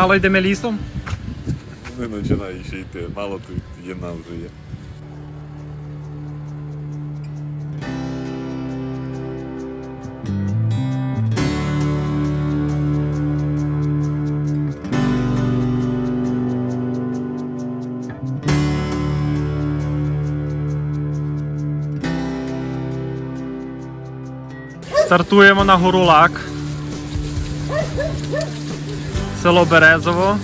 Мало йдемо лісом. Не починає ще йти, мало тут єна вже є. Стартуємо на гору Лак. Село Березово.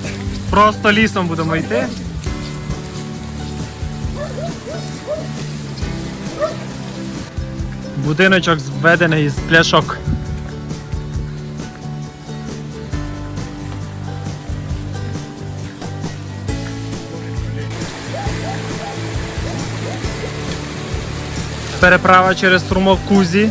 Просто лісом будемо йти. Будиночок зведений з пляшок. Переправа через струмок Кузі.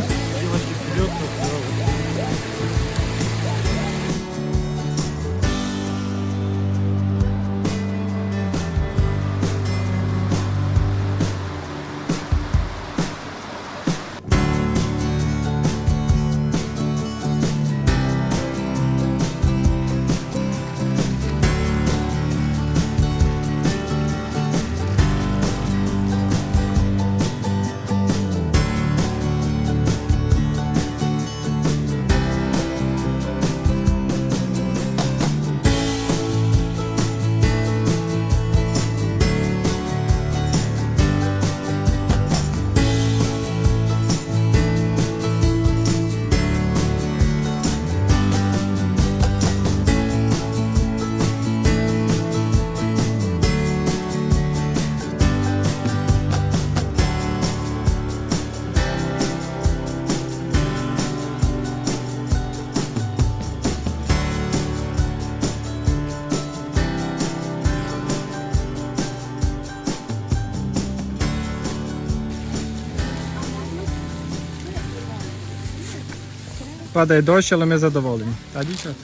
Падає дощ, але ми задоволені. Та дівчата?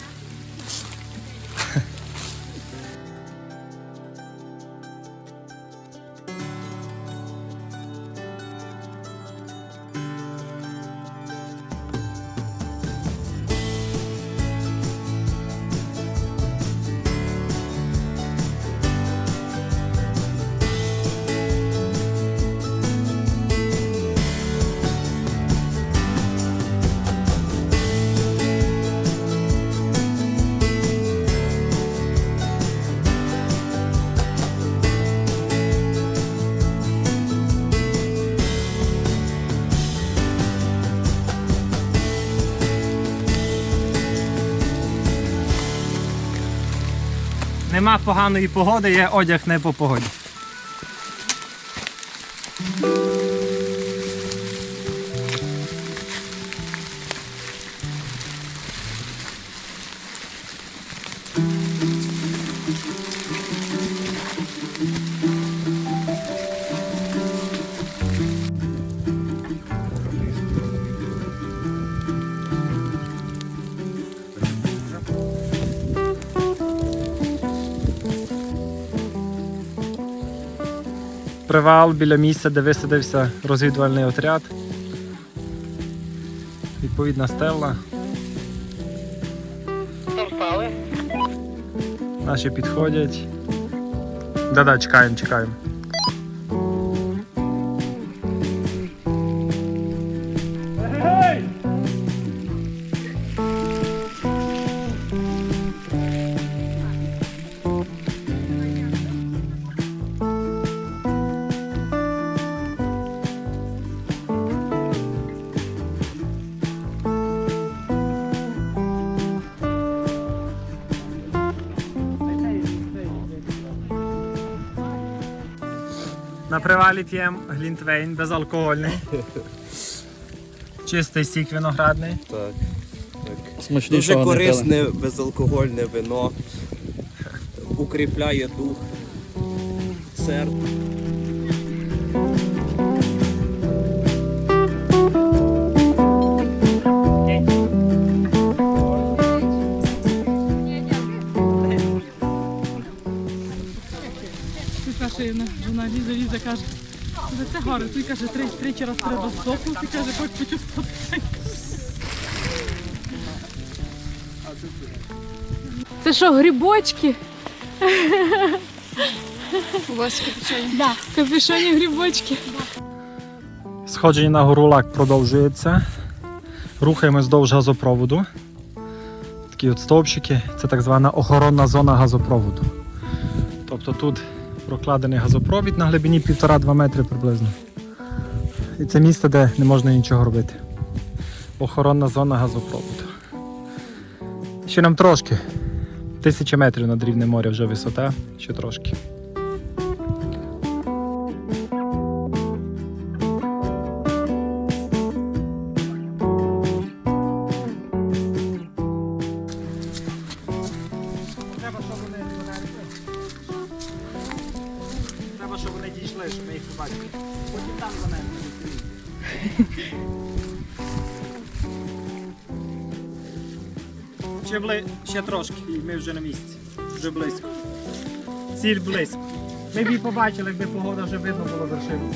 Нема поганої погоди, є одяг не по погоді. Привал біля місця, де висадився розвідувальний отряд. Відповідна стела. Наші підходять. Да-да, чекаємо, чекаємо. На привалі п'ємо глінтвейн безалкогольний. Чистий сік виноградний. Так. Дуже Смачнішого Дуже корисне безалкогольне вино. Укріпляє дух. Серце. Гарно. Ти каже, три, тричі раз треба здохнути, каже, хоч почувствувати. Це що, грибочки? У вас капюшоні? Да. Капюшоні грибочки. Сходження на гору лак продовжується. Рухаємось вздовж газопроводу. Такі от стовпчики. Це так звана охоронна зона газопроводу. Тобто тут прокладений газопровід на глибині 1,5-2 метри приблизно. І це місце, де не можна нічого робити. Охоронна зона газопроводу. Ще нам трошки. Тисяча метрів над рівнем моря вже висота, ще трошки. Ще, бли... ще трошки, і ми вже на місці. Вже близько. Ціль близько. Ми б її побачили, якби погода вже видно було вершину.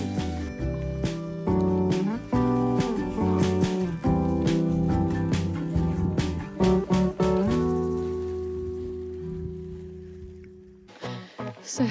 Все.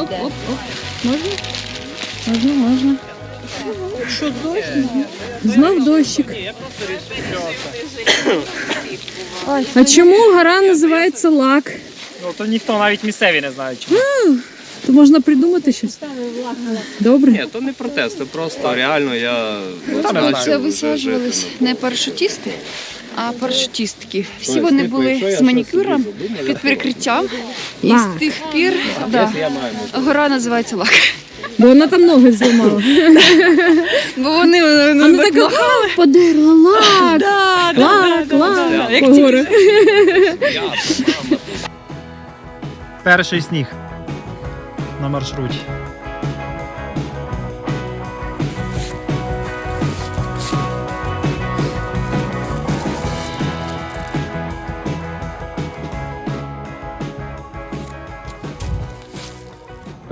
Оп, оп, оп. Можна? Можна, можна. Що, дощ? Знов дощик. А чому гора називається лак? Ну то ніхто навіть місцеві не знає чому. То можна придумати щось. Добре. Ні, то не протест, це просто реально я. Це вже висаджувались не парашутісти, а парашутістки. Всі вони були з манікюром під прикриттям. І з тих пір да, гора називається лак. Бо вона там ноги зламала. Бо вони ну, так «Ха, подерла лак. да, Лак, да, лак. да. Як ті- Перший сніг на маршруті.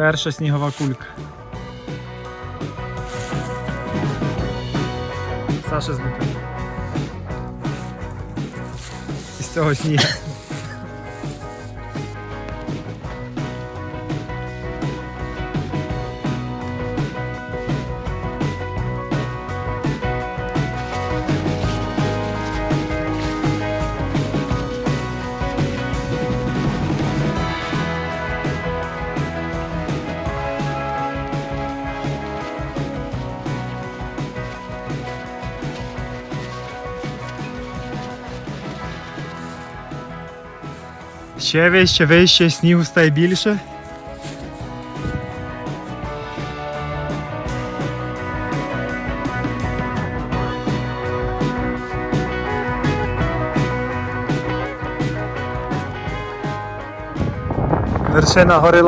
Перша снігова кулька. Саша зліпив. Із цього снігу. Ще вище, вище, снігу стає більше. Вершина гори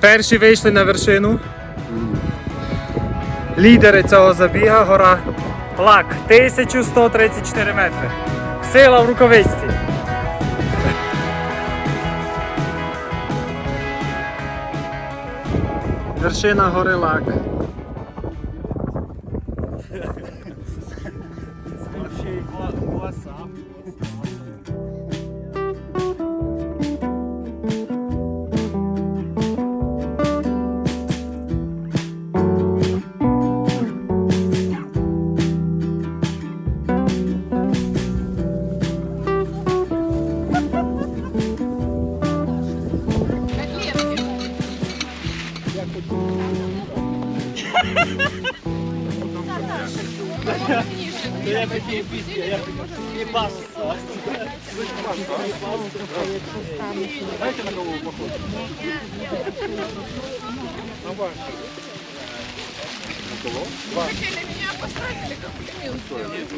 Перші вийшли на вершину. Лідери цього забіга гора Лак 1134 метри. Сила в рукавичці. Вершина гори Лак.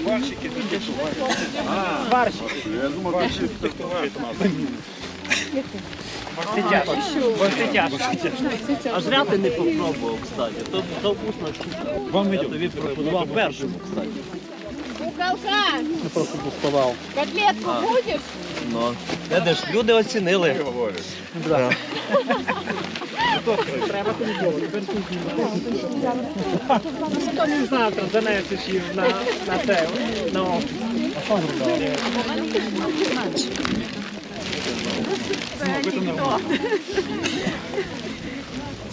Сварщики такі Сварщики. Я думав, ваші фехтувають нас. А зря ти не попробував, кстати. То, вкусно. Вам Я тобі пропонував першому, кстати. Куколка! Я просто пустував. Котлетку а. будеш? Ну, видиш, люди оцінили. Да. говориш. завтра занесеш їм на, на це. Ну,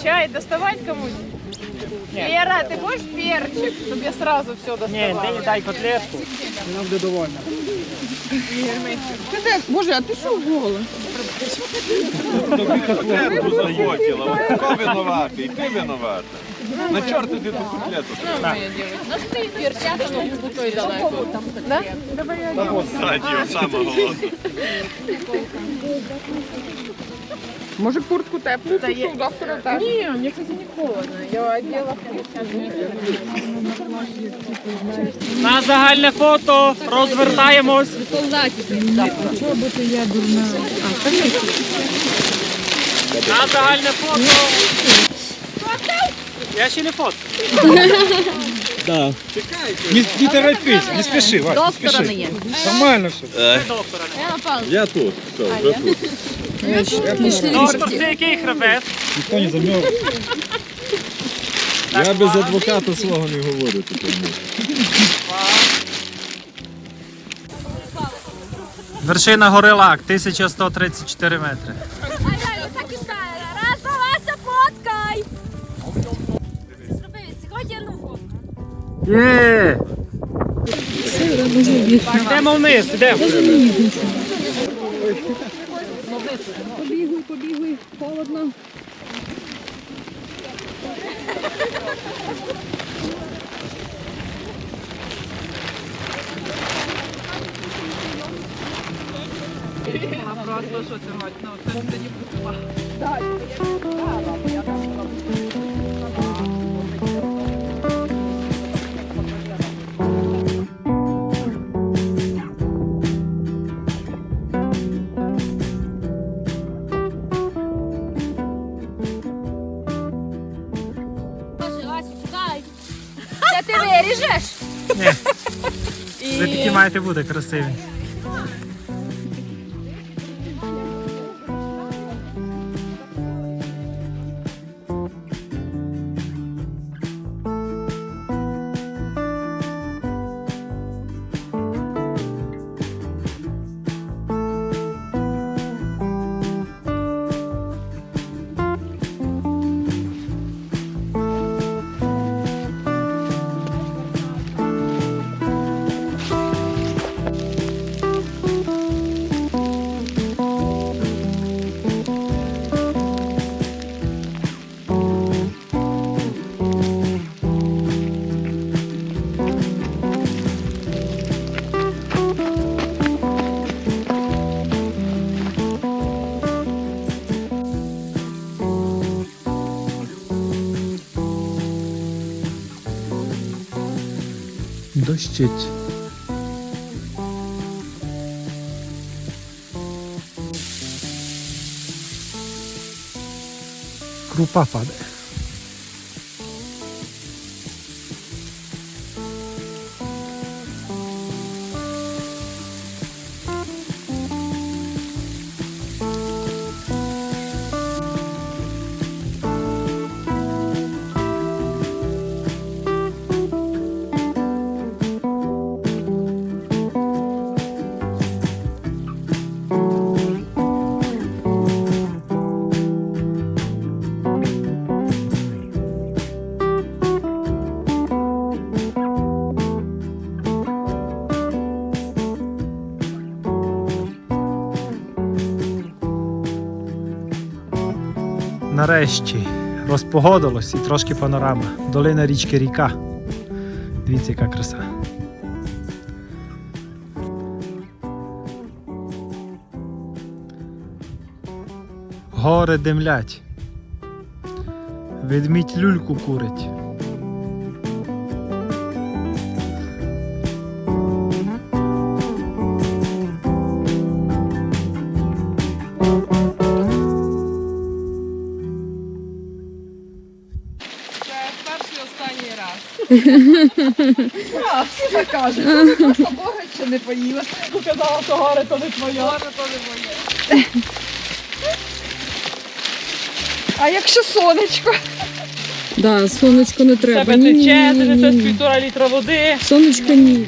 Чай доставать кому-нибудь? Лера, ты будешь перчик, чтобы я сразу все ні, доставала? дай, дай котлетку, вона буде довольна. Боже, а ты что голый? Захотіла. Хто винуватий? Ти винувата. На чорт ти ту котлету. Перчик, чтобы буквой далеко. Да? Давай я саме головне. Может, куртку теплую да я... завтра так? Не, мне, кстати, не холодно. Я одела На загальне фото розвертаємось. На загальне фото. Я ще не фото. Не, не торопись, не спеши, Вань, не спеши. не є. Нормально все. Доктора. Я тут. Все, вже тут. Доктор, це який хребет? Никто не замерз. Я без адвоката свого не говорю. Вершина гори Лак, 1134 метри. Раз, Вася, фоткай! Зроби сьогодні фотку. Є! Йдемо вниз, йдемо. Боже, Вася, чекай. Це ти виріжеш? Ні. Ви такі маєте бути красиві. oczyścić. Grupa Fader. Нарешті розпогодилось і трошки панорама. Долина річки Ріка. Дивіться, яка краса. Гори димлять. Ведмідь люльку курить. А, всі так кажуть. Просто Бога ще не поїли. Показала, що горе то не твоє. А якщо сонечко? Да, сонечко не треба. Тебе тече, ти несеш півтора літра води. Сонечко ні.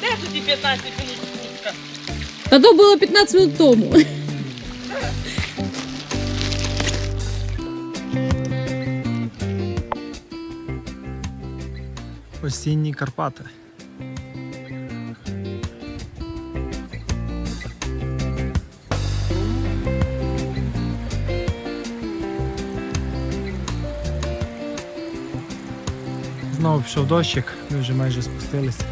Де тоді 15 минут спуска? Та то було 15 минут тому. Осінні Карпати. Знову пішов дощик, ми вже майже спустилися.